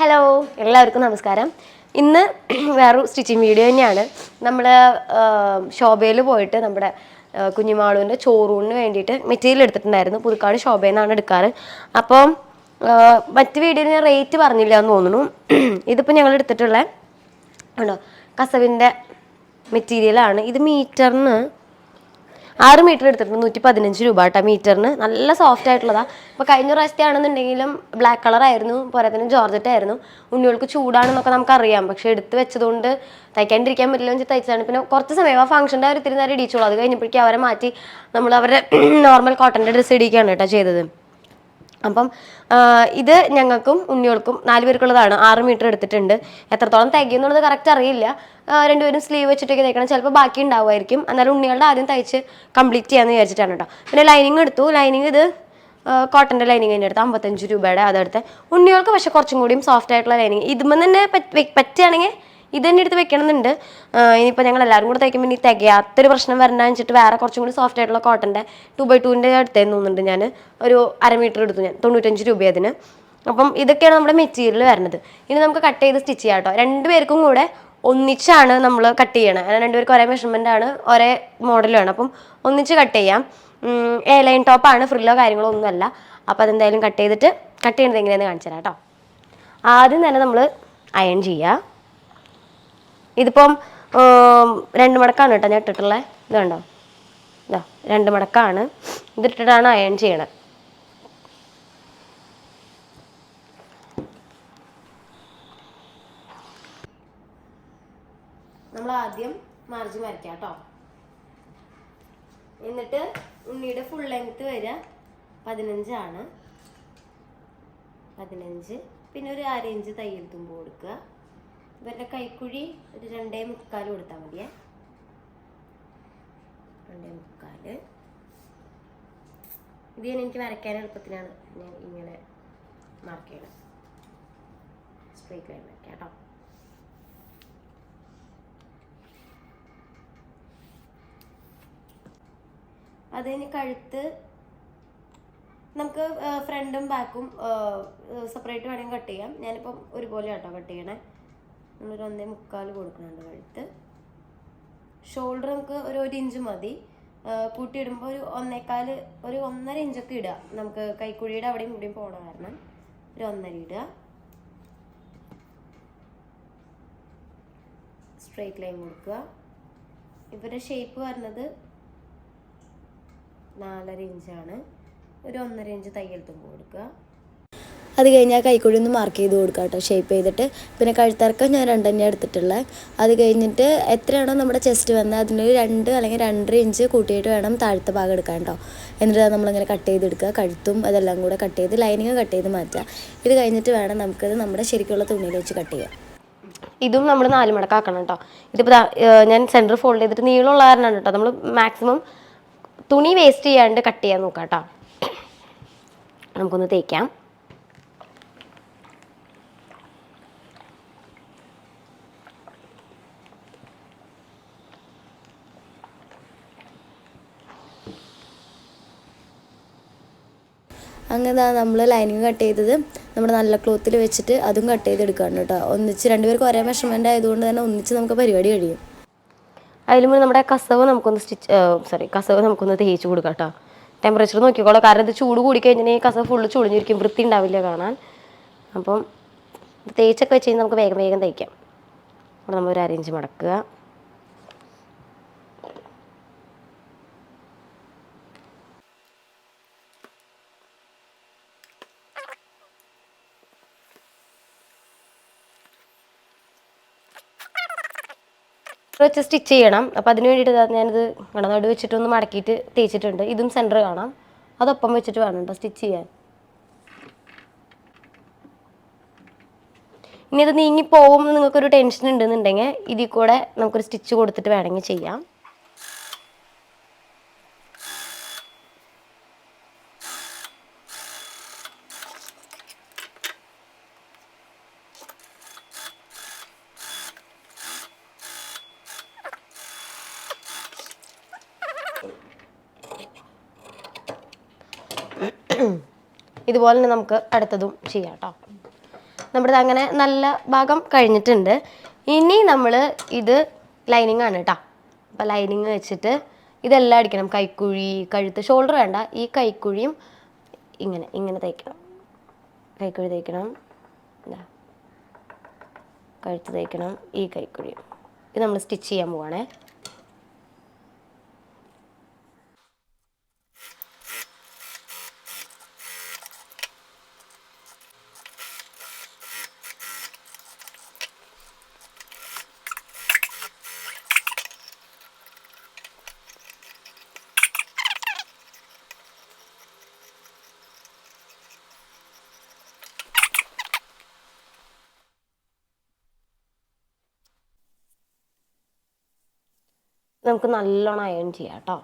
Hello എല്ലാവർക്കും നമസ്കാരം. ഇന്ന് വേറൊരു സ്റ്റിച്ചിങ് വീഡിയോ തന്നെയാണ്. നമ്മൾ ശോഭയിൽ പോയിട്ട് നമ്മുടെ കുഞ്ഞിമാളുവിന്റെ ചോറൂണിന് വേണ്ടിയിട്ട് മെറ്റീരിയൽ എടുത്തിട്ടുണ്ടായിരുന്നു. പുതുക്കാട് ശോഭയിൽ നിന്നാണ് എടുക്കാറ്. അപ്പോൾ മറ്റ് വീഡിയോയിൽ ഞാൻ റേറ്റ് പറഞ്ഞില്ല എന്ന് തോന്നുന്നു. ഇതിപ്പോൾ ഞങ്ങൾ എടുത്തിട്ടുള്ള ഉണ്ടോ കസവിന്റെ മെറ്റീരിയലാണ് ഇത് മീറ്ററിന് ആറ് മീറ്റർ എടുത്തിട്ടുണ്ട്. നൂറ്റി പതിനഞ്ച് രൂപ കേട്ടോ മീറ്ററിന്. നല്ല സോഫ്റ്റ് ആയിട്ടുള്ളതാണ് ഇപ്പോൾ കഴിഞ്ഞ പ്രാവശ്യത്തെ ആണെന്നുണ്ടെങ്കിലും ബ്ലാക്ക് കളർ ആയിരുന്നു. പോരാ തന്നെ ജോർജറ്റ് ആയിരുന്നു. ഉണ്ണികൾക്ക് ചൂടാണെന്നൊക്കെ നമുക്കറിയാം. പക്ഷേ എടുത്ത് വെച്ചതുകൊണ്ട് തയ്ക്കാണ്ടിരിക്കാൻ പറ്റില്ല വെച്ച് തയ്ച്ചതാണ്. പിന്നെ കുറച്ച് സമയം ആ ഫംഗ്ഷന്റെ അവർ ഇത്തിരി നേരം ഇടിച്ചോളൂ. അത് കഴിഞ്ഞപ്പോഴേക്കും അവരെ മാറ്റി നമ്മൾ അവരുടെ നോർമൽ കോട്ടന്റെ ഡ്രസ്സ് ഇടിക്കുകയാണ് കേട്ടോ ചെയ്തത്. അപ്പം ഇത് ഞങ്ങൾക്കും ഉണ്ണികൾക്കും നാല് പേർക്കുള്ളതാണ്. ആറ് മീറ്റർ എടുത്തിട്ടുണ്ട്. എത്രത്തോളം തികയുന്നുള്ളത് കറക്റ്റ് അറിയില്ല. രണ്ടുപേരും സ്ലീവ് വെച്ചിട്ടൊക്കെ തയ്ക്കണം ചിലപ്പോൾ ബാക്കി ഉണ്ടാവുമായിരിക്കും. എന്നാലും ഉണ്ണികളുടെ ആദ്യം തയ്ച്ച് കംപ്ലീറ്റ് ചെയ്യാമെന്ന് വിചാരിച്ചിട്ടാണ് കേട്ടോ പിന്നെ ലൈനിങ് എടുത്തു. ലൈനിങ് ഇത് കോട്ടന്റെ ലൈനിങ് തന്നെ എടുത്ത് അമ്പത്തഞ്ച് രൂപയുടെ അതെടുത്ത് ഉണ്ണികൾക്ക് പക്ഷേ കുറച്ചും കൂടിയും സോഫ്റ്റ് ആയിട്ടുള്ള ലൈനിങ് ഇതുമ്പോൾ തന്നെ പറ്റുകയാണെങ്കിൽ ഇത് തന്നെ എടുത്ത് വെക്കണമെന്നുണ്ട്. ഇനിയിപ്പോൾ ഞങ്ങൾ എല്ലാവരും കൂടെ തയ്ക്കുമ്പോൾ ഇനി തികയാത്തൊരു പ്രശ്നം വരണ്ടെന്ന് വെച്ചിട്ട് വേറെ കുറച്ചും കൂടി സോഫ്റ്റ് ആയിട്ടുള്ള കോട്ടന്റെ ടു ബൈ ടൂവിന്റെ അടുത്തേന്ന് തോന്നുന്നുണ്ട് ഞാൻ ഒരു അര മീറ്റർ എടുത്തു ഞാൻ തൊണ്ണൂറ്റഞ്ച് രൂപ അതിന്. അപ്പം ഇതൊക്കെയാണ് നമ്മുടെ മെറ്റീരിയൽ വരുന്നത് ഇനി നമുക്ക് കട്ട് ചെയ്ത് സ്റ്റിച്ച് ചെയ്യാം കേട്ടോ രണ്ടുപേർക്കും കൂടെ ഒന്നിച്ചാണ് നമ്മൾ കട്ട് ചെയ്യണത് അതായത് രണ്ടുപേർക്കും ഒരേ മെഷർമെന്റ് ആണ് ഒരേ മോഡലാണ് അപ്പം ഒന്നിച്ച് കട്ട് ചെയ്യാം. എ ലൈൻ ടോപ്പാണ് ഫ്രില്ലോ കാര്യങ്ങളോ ഒന്നുമല്ല അപ്പോൾ അതെന്തായാലും കട്ട് ചെയ്തിട്ട് കട്ട് ചെയ്യുന്നത് എങ്ങനെയാണെന്ന് കാണിച്ചു തരാം കേട്ടോ ആദ്യം തന്നെ നമ്മൾ അയൺ ചെയ്യുക ഇതിപ്പം രണ്ട് മടക്കാണ് കേട്ടോ ഞാൻ ഇട്ടിട്ടുള്ളത് ഇതുണ്ടോ ഇതാ രണ്ട് മടക്കാണ്. ഇതിട്ടിട്ടാണ് അയൺ ചെയ്യണത് നമ്മൾ ആദ്യം മാർജിൻ വരയ്ക്കാം കേട്ടോ. എന്നിട്ട് ഉണ്ണിയുടെ ഫുൾ ലെങ്ത് വരിക. പതിനഞ്ചാണ്. പതിനഞ്ച്. പിന്നെ ഒരു അര ഇഞ്ച് തയ്യൽ തുമ്പ് കൊടുക്കുക. ഇവരുടെ കൈക്കുഴി ഒരു രണ്ടേ മുക്കാൽ കൊടുത്താൽ മതിയേ. രണ്ടേ മുക്കാൽ ഇത് ഞാൻ എനിക്ക് വരയ്ക്കാൻ എളുപ്പത്തിനാണ് ഞാൻ ഇങ്ങനെ മാർക്ക് ചെയ്യണം. സ്ട്രേറ്റ് ലൈൻ വരയ്ക്കാം കേട്ടോ. അത് കഴിഞ്ഞ് കഴുത്ത് നമുക്ക് ഫ്രണ്ടും ബാക്കും സെപ്പറേറ്റ് വേണമെങ്കിൽ കട്ട് ചെയ്യാം. ഞാനിപ്പം ഒരുപോലെ കേട്ടോ കട്ട് ചെയ്യണേ. നമ്മളൊരു ഒന്നേ മുക്കാൽ കൊടുക്കുന്നുണ്ട് വെളുത്ത് ഷോൾഡർ നമുക്ക് ഒരു ഒരു ഇഞ്ച് മതി. കൂട്ടിയിടുമ്പോൾ ഒരു ഒന്നേക്കാൽ ഒരു ഒന്നര ഇഞ്ചൊക്കെ ഇടുക. നമുക്ക് കൈക്കുഴിയുടെ അവിടെയും കൂടിയും പോണ കാരണം. ഒരു ഒന്നര ഇടുക. സ്ട്രെയിറ്റ് ലൈൻ കൊടുക്കുക. ഇവരുടെ ഷേപ്പ് വരുന്നത് നാലര ഇഞ്ചാണ് ഒരു ഒന്നര ഇഞ്ച് തയ്യൽ തുമ്പ് കൊടുക്കുക. അത് കഴിഞ്ഞാൽ കൈക്കുഴി ഒന്ന് മാർക്ക് ചെയ്ത് കൊടുക്കുക കേട്ടോ. ഷേപ്പ് ചെയ്തിട്ട്. പിന്നെ കഴുത്തിറക്കം ഞാൻ രണ്ടെണ്ണം എടുത്തിട്ടുള്ളത് അത് കഴിഞ്ഞിട്ട് എത്രയാണോ നമ്മുടെ ചെസ്റ്റ് വന്നത് അതിന് രണ്ട് അല്ലെങ്കിൽ രണ്ടര ഇഞ്ച് കൂട്ടിയിട്ട് വേണം താഴത്തെ ഭാഗം എടുക്കാൻ കേട്ടോ. എന്നിട്ട് നമ്മളിങ്ങനെ കട്ട് ചെയ്തെടുക്കുക കഴുത്തും അതെല്ലാം കൂടെ കട്ട് ചെയ്ത് ലൈനിങ് കട്ട് ചെയ്ത് മാറ്റുക. ഇത് കഴിഞ്ഞിട്ട് വേണം നമുക്കത് നമ്മുടെ ശരിക്കുള്ള തുണിയിൽ വെച്ച് കട്ട് ചെയ്യാം ഇതും നമ്മൾ നാല് മടക്കാക്കണം കേട്ടോ. ഇതിപ്പോൾ ഞാൻ സെന്റർ ഫോൾഡ് ചെയ്തിട്ട് നീളമുള്ള കാരണമാണ് കേട്ടോ. നമ്മൾ മാക്സിമം തുണി വേസ്റ്റ് ചെയ്യാണ്ട് കട്ട് ചെയ്യാൻ നോക്കാം കേട്ടോ. നമുക്കൊന്ന് തേക്കാം. അങ്ങനെ നമ്മൾ ലൈനിങ് കട്ട് ചെയ്തത് നമ്മുടെ നല്ല ക്ലോത്തിൽ വെച്ചിട്ട് അതും കട്ട് ചെയ്തെടുക്കുകയാണ് കേട്ടോ. ഒന്നിച്ച് രണ്ടുപേർക്ക് ഒരേ മെഷർമെന്റ് ആയതുകൊണ്ട് തന്നെ ഒന്നിച്ച് നമുക്ക് പരിപാടി കഴിയും. അതിൽ അതിലും നമ്മുടെ കസവ് നമുക്കൊന്ന് സ്റ്റിച്ച് സോറി കസവ് നമുക്കൊന്ന് തേച്ച് കൊടുക്കാം കേട്ടോ. ടെമ്പറേച്ചർ നോക്കിക്കോളാം. കാരണം ഇത് ചൂട് കൂടി കഴിഞ്ഞാൽ ഈ കസവ് ഫുള്ള് ചുളിഞ്ഞിരിക്കും. വൃത്തി ഉണ്ടാവില്ല കാണാൻ. അപ്പം തേച്ചൊക്കെ വെച്ച് കഴിഞ്ഞാൽ നമുക്ക് വേഗം വേഗം തയ്ക്കാം അപ്പോൾ നമ്മൾ ഒരു അരയിഞ്ച് മടക്കുക. വെച്ച് സ്റ്റിച്ച് ചെയ്യണം. അപ്പോൾ അതിന് വേണ്ടിയിട്ട് ഞാനിത് ഇങ്ങനെ നടു വെച്ചിട്ടൊന്ന് മടക്കിയിട്ട് തേച്ചിട്ടുണ്ട്. ഇതും സെന്റർ കാണാം. അതൊപ്പം വെച്ചിട്ട് വേണം കേട്ടോ സ്റ്റിച്ച് ചെയ്യാൻ. ഇനി ഇത് നീങ്ങി പോകുമെന്ന് നിങ്ങൾക്കൊരു ടെൻഷൻ ഉണ്ടെന്നുണ്ടെങ്കിൽ ഇതിൽ കൂടെ നമുക്കൊരു സ്റ്റിച്ച് കൊടുത്തിട്ട് വേണമെങ്കിൽ ചെയ്യാം. ഇതുപോലെ തന്നെ നമുക്ക് അടുത്തതും ചെയ്യാം കേട്ടോ നമ്മുടെ അങ്ങനെ നല്ല ഭാഗം കഴിഞ്ഞിട്ടുണ്ട്. ഇനി നമ്മൾ ഇത് ലൈനിങ് ആണ് കേട്ടോ അപ്പോൾ ലൈനിങ് വെച്ചിട്ട് ഇതെല്ലാം അടിക്കണം. കൈക്കുഴി കഴുത്ത് ഷോൾഡർ വേണ്ട. ഈ കൈക്കുഴിയും ഇങ്ങനെ ഇങ്ങനെ തയ്ക്കണം കൈക്കുഴി തയ്ക്കണം കഴുത്ത് തയ്ക്കണം ഈ കൈക്കുഴിയും. ഇത് നമ്മൾ സ്റ്റിച്ച് ചെയ്യാൻ പോവാണേ. നമുക്ക് നല്ലോണം അയൺ ചെയ്യാം കേട്ടോ.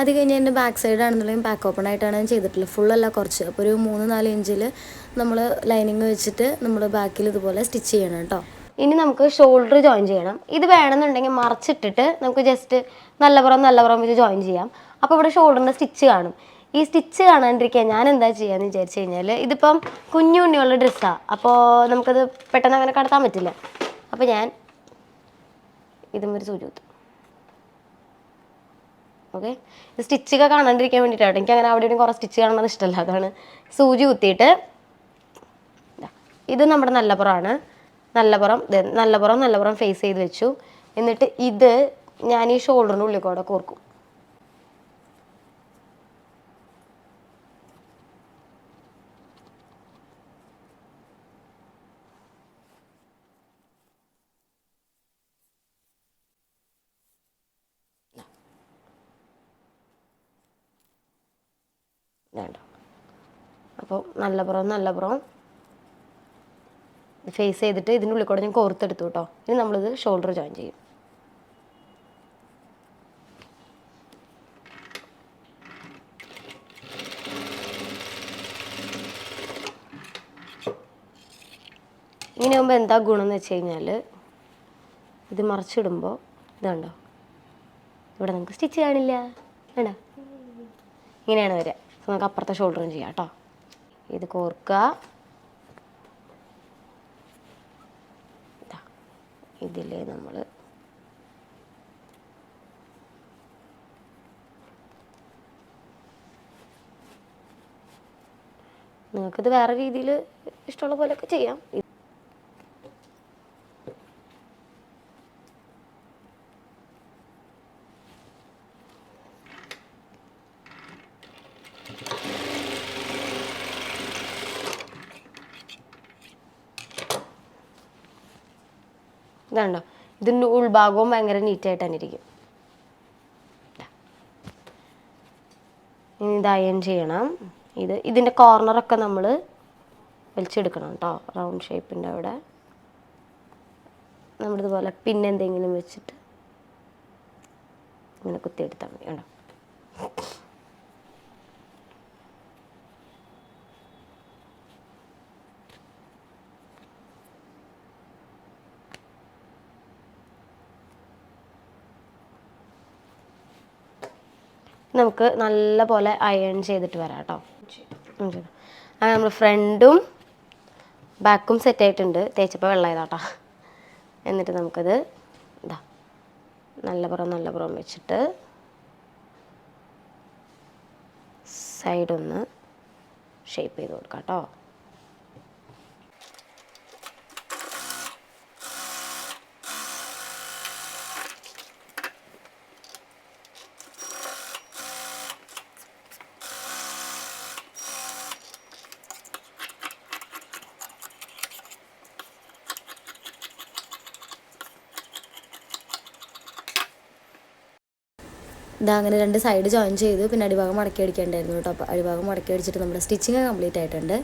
അത് കഴിഞ്ഞ് എന്റെ ബാക്ക് സൈഡ് ആണെന്നുണ്ടെങ്കിൽ ബാക്ക് ഓപ്പൺ ആയിട്ടാണ് ഞാൻ ചെയ്തിട്ടുള്ളത്. ഫുള്ളല്ല കുറച്ച്. അപ്പോൾ ഒരു മൂന്ന് നാല് ഇഞ്ചിൽ നമ്മൾ ലൈനിങ് വെച്ചിട്ട് നമ്മൾ ബാക്കിൽ ഇതുപോലെ സ്റ്റിച്ച് ചെയ്യണം കേട്ടോ. ഇനി നമുക്ക് ഷോൾഡർ ജോയിൻ ചെയ്യണം. ഇത് വേണമെന്നുണ്ടെങ്കിൽ മറച്ചിട്ടിട്ട് നമുക്ക് ജസ്റ്റ് നല്ല പുറം നല്ല പുറം വെച്ച് ജോയിൻ ചെയ്യാം. അപ്പോൾ ഇവിടെ ഷോൾഡറിന്റെ സ്റ്റിച്ച് കാണും. ഈ സ്റ്റിച്ച് കാണാണ്ടിരിക്കാൻ ഞാൻ എന്താ ചെയ്യാന്ന് വിചാരിച്ചു കഴിഞ്ഞാൽ ഇതിപ്പം കുഞ്ഞു കുഞ്ഞുള്ള ഡ്രസ്സാണ് അപ്പോൾ നമുക്കത് പെട്ടെന്ന് അങ്ങനെ കടത്താൻ പറ്റില്ല. അപ്പോൾ ഞാൻ ഇതും ഒരു സൂചി കുത്തും. ഓക്കെ സ്റ്റിച്ചൊക്കെ കാണാണ്ടിരിക്കാൻ വേണ്ടിയിട്ടാണ് എനിക്ക് അങ്ങനെ അവിടെ കുറേ സ്റ്റിച്ച് കാണുന്നത് ഇഷ്ടമല്ല. അതാണ് സൂചി കുത്തിയിട്ട് ഇത് നമ്മുടെ നല്ല പുറമാണ് നല്ല പുറം ദേ, നല്ല പുറം നല്ല പുറം ഫേസ് ചെയ്ത് വെച്ചു. എന്നിട്ട് ഇത് ഞാൻ ഈ ഷോൾഡറിന്റെ ഉള്ളിൽ കൂടെ കോർക്കും. വേണ്ട. അപ്പോൾ നല്ല പുറം നല്ല പുറം ഫേസ് ചെയ്തിട്ട് ഇതിന്റെ ഉള്ളിൽ കൂടെ ഞാൻ കോർത്തെടുത്തു കേട്ടോ ഇനി നമ്മളിത് ഷോൾഡർ ജോയിൻ ചെയ്യും. ഇങ്ങനെ ആകുമ്പോൾ എന്താ ഗുണം എന്ന് വെച്ച് കഴിഞ്ഞാൽ ഇത് മറിച്ചിടുമ്പോൾ ഇതുണ്ടോ ഇവിടെ നമുക്ക് സ്റ്റിച്ച് കാണില്ല. വേണ്ട ഇങ്ങനെയാണ് വരിക. നമുക്ക് അപ്പുറത്തെ ഷോൾഡറും ചെയ്യാം കേട്ടോ. ഇത് കോർക്കുക ഇതിൽ നമ്മൾ നിങ്ങൾക്കിത് വേറെ രീതിയിൽ ഇഷ്ടമുള്ള പോലെയൊക്കെ ചെയ്യാം. ഇതാണ്ടോ. ഇതിന്റെ ഉൾഭാഗവും ഭയങ്കര നീറ്റായിട്ട് തന്നെ ഇരിക്കും. ഇനി ഇത് അയൺ ചെയ്യണം. ഇത് ഇതിന്റെ കോർണറൊക്കെ നമ്മൾ വലിച്ചെടുക്കണം കേട്ടോ. റൗണ്ട് ഷേപ്പിന്റെ അവിടെ. നമ്മളിതുപോലെ പിന്നെന്തെങ്കിലും വെച്ചിട്ട് ഇങ്ങനെ കുത്തിയെടുത്താൽ മതി. കേട്ടോ നമുക്ക് നല്ല പോലെ അയൺ ചെയ്തിട്ട് വരാം കേട്ടോ അങ്ങനെ നമ്മൾ ഫ്രണ്ടും ബാക്കും സെറ്റ് ആയിട്ടുണ്ട്. തേച്ചപ്പോൾ വെള്ളമായതാട്ടോ എന്നിട്ട് നമുക്കത് ഇതാ. നല്ല പുറം നല്ല പുറം വെച്ചിട്ട് സൈഡൊന്ന് ഷേപ്പ് ചെയ്ത് കൊടുക്കാം കേട്ടോ ഇതാ അങ്ങനെ രണ്ട് സൈഡ് ജോയിൻ ചെയ്തു പിന്നെ അടിഭാഗം മടക്കി അടിക്കേണ്ടായിരുന്നു കേട്ടോ. അപ്പോൾ അടിഭാഗം മടക്കി അടിച്ചിട്ട് നമ്മുടെ സ്റ്റിച്ചിങ് കംപ്ലീറ്റ് ആയിട്ടുണ്ട്.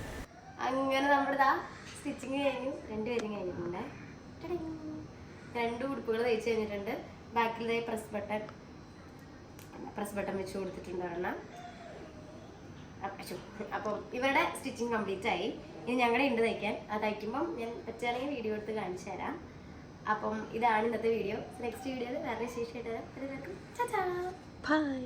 അങ്ങനെ നമ്മുടെ സ്റ്റിച്ചിങ് കഴിഞ്ഞു. രണ്ടുപേരും കഴിഞ്ഞിട്ടുണ്ട്. രണ്ട് ഉടുപ്പുകൾ തയ്ച്ച് കഴിഞ്ഞിട്ടുണ്ട്. ബാക്കിൽ പ്രസ് ബട്ടൺ പ്രസ് ബട്ടൺ വെച്ച് കൊടുത്തിട്ടുണ്ട് ഒരെണ്ണം. അപ്പ-. അപ്പം ഇവരുടെ സ്റ്റിച്ചിങ് കംപ്ലീറ്റ് ആയി. ഇനി ഞങ്ങളുടെ ഉണ്ട് തയ്ക്കാൻ. അത് തയ്ക്കുമ്പം ഞാൻ പറ്റുകയാണെങ്കിൽ വീഡിയോ എടുത്ത് കാണിച്ചു തരാം. അപ്പം ഇതാണ് ഇന്നത്തെ വീഡിയോ നെക്സ്റ്റ് വീഡിയോയിൽ വേറെ വിശേഷമായിട്ട്. അതുവരേക്കും ചാ. ബൈ